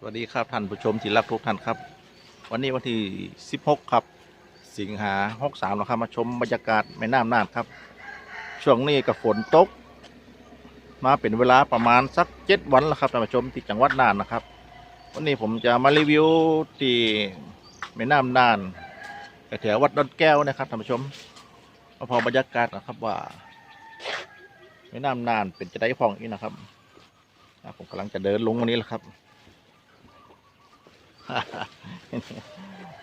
สวัสดีครับท่านผู้ชมที่รักทุกท่านครับ วันนี้วันที่ 16 ครับ สิงหา63แล้วครับมาชมบรรยากาศแม่น้ำน่านครับ ช่วงนี้กับฝนตก มาเป็นเวลาประมาณสักเจ็ดวันแล้วครับท่านผู้ชมที่จังหวัดน่านนะครับ วันนี้ผมจะมารีวิวที่แม่น้ำน่านแถววัดดอนแก้วนะครับท่านผู้ชมมาพอบรรยากาศนะครับว่าแม่น้ำน่านเป็นจะได้พองอีกนะครับผมกำลังจะเดินลงวันนี้แหละครับ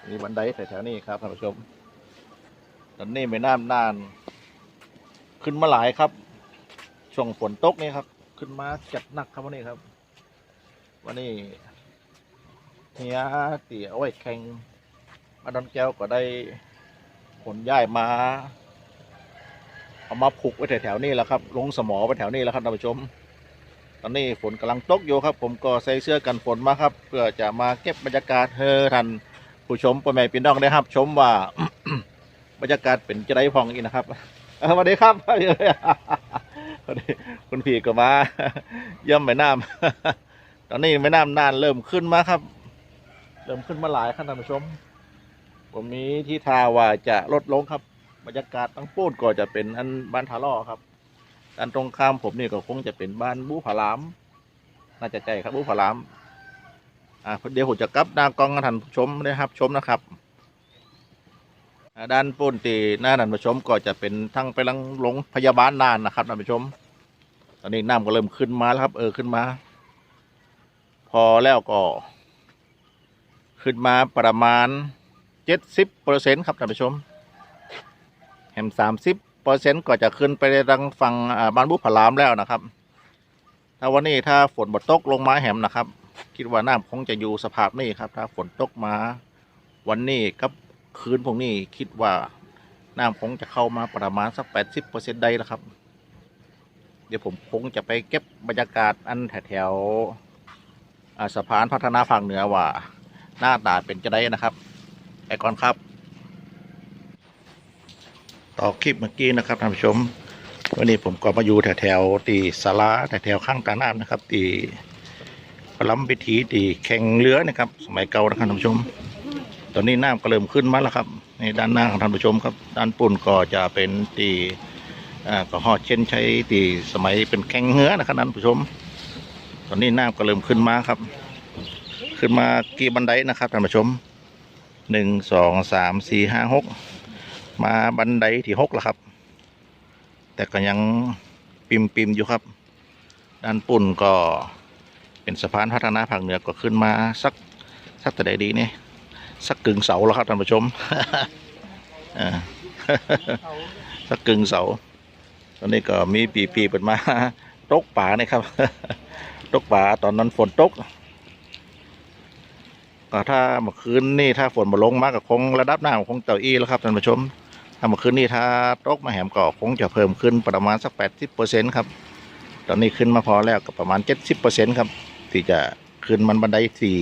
มีบันไดแถวๆนี้ครับท่านผู้ชม ตอนนี้ไม่น้ำนาน ขึ้นมาหลายครับ ช่วงฝนตกนี่ครับ ขึ้นมาจัดหนักครับวันนี้ครับ วันนี้เฮียเตี๋ยเอาไว้แข่งมาดอนแก้วก็ได้ขนย้ายมา เอามาผูกไว้แถวๆนี้แหล้วครับ ลงสมอไปแถวนี้แล้วครับท่านผู้ชม อนนี้ฝนกำลังตกอยู่ครับ ผมก็ใส่เสื้อกันฝนมาครับ เพื่อจะมาเก็บบรรยากาศเฮอทันผู้ชมพ่อแม่พี่น้องได้ครับ ชมว่า บรรยากาศเป็นจะได้พองอีกนะครับสวัสดีครับสวัสดีคุณพี่ก็มาเย่ำแม่น้ำตอนนี้แม่น้ำน่านเริ่มขึ้นมาครับ เริ่มขึ้นมาหลายครับท่านผู้ชม ผมมีที่ทาว่าจะลดลงครับ บรรยากาศตั้งปูดก็จะเป็นอันบ้านทาล่อครับ ด้านตรงข้ามผมนี่ก็คงจะเป็นบ้านบูผาลาม น่าจะใจครับบูผาลาม อ่าเดี๋ยวผมจะกลับหน้ากล้องให้ท่านผู้ชมนะครับชมนะครับด้านปุ้นตีหน้าท่านผู้ชมก็จะเป็นทั้งไปลังหลงพยาบาลนานนะครับท่านผู้ชม ตอนนี้น้ำก็เริ่มขึ้นมาแล้วครับ เออขึ้นมา พอแล้วก็ ขึ้นมาประมาณเจ็ดสิบเปอร์เซ็นต์ครับท่านผู้ชมแหมสามสิบ เปอร์เซ็นต์ก็จะขึ้นไปในรังฝั่งบ้านบุพารามแล้วนะครับ ถ้าวันนี้ถ้าฝนบดตกลงมาแหมนะครับ คิดว่าน้ำคงจะอยู่สภาพนี้ครับ ถ้าฝนตกมาวันนี้กับคืนพวกนี้คิดว่าน้ำคงจะเข้ามาประมาณสักแปดสิบเปอร์เซ็นต์ได้แล้วครับ เดี๋ยวผมคงจะไปเก็บบรรยากาศอันแถวสะพานพัฒนาฝั่งเหนือว่า หน้าตาเป็นจะได้นะครับ ไปก่อนครับ ต่อคลิปเมื่อกี้นะครับท่านผู้ชม วันนี้ผมก็มาอยู่แถวๆตีสาราแถวๆข้างตาน้ำนะครับ ตีปลัมพิธีตีแข่งเรือนะครับ สมัยเก่านะครับท่านผู้ชม ตอนนี้น้ำก็เริ่มขึ้นมาแล้วครับในด้านหน้าของท่านผู้ชมครับ ด้านปุ่นก็จะเป็นตีก็หอดเช่นใช้ตีสมัยเป็นแข่งเรือนะครับท่านผู้ชม ตอนนี้น้ำก็เริ่มขึ้นมาครับ ขึ้นมากี่บันไดนะครับท่านผู้ชมหนึ่งสองสามสี่ห้าหก มาบันไดที่หกแล้วครับ แต่ก็ยังปิมปิมอยู่ครับ ด้านปุ่นก็เป็นสะพานพัฒนาภาคเหนือก็ขึ้นมาสักสักแต่ใดดีนี่สักกึ่งเสาแล้วครับท่านผู้ชมอ่าสักกึ่งเสา ตอนนี้ก็มีปีปีเปิดมาตกป่านี่ครับตกป่าตอนนั้นฝนตกก็ถ้าเมื่อคืนนี่ถ้าฝนมาลงมากก็คงระดับน้ำคงเต่าอี้แล้วครับท่านผู้ชม ถ้าเมื่อคืนนี่ถ้าตกมาแหมก็คงจะเพิ่มขึ้นประมาณสักแปดสิบเปอร์เซ็นต์ครับตอนนี้ขึ้นมาพอแล้วก็ประมาณเจ็ดสิบเปอร์เซ็นต์ครับ ที่จะขึ้นมันบันไดที่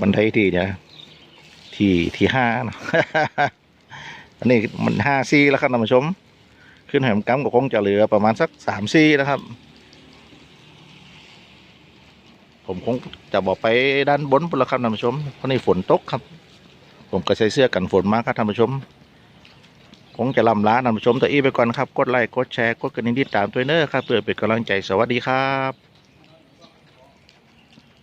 บันไดที่เนี่ยที่ที่ห้านะอันนี้มันห้าซีแล้วครับท่านผู้ชม ขึ้นแหมกัมก็คงจะเหลือประมาณสักสามซีนะครับ ผมคงจะบอกไปด้านบนพุ่นละครับท่านผู้ชมเพราะนี่ฝนตกครับ ผมก็ใส่เสื้อกันฝนมาครับท่านผู้ชม คงจะลำลาท่านผู้ชมตัวอีไปก่อนครับ กดไลค์ กดแชร์ กดกระดิ่งติดตามตัวเนอร์ครับเพื่อเป็นกำลังใจ สวัสดีครับ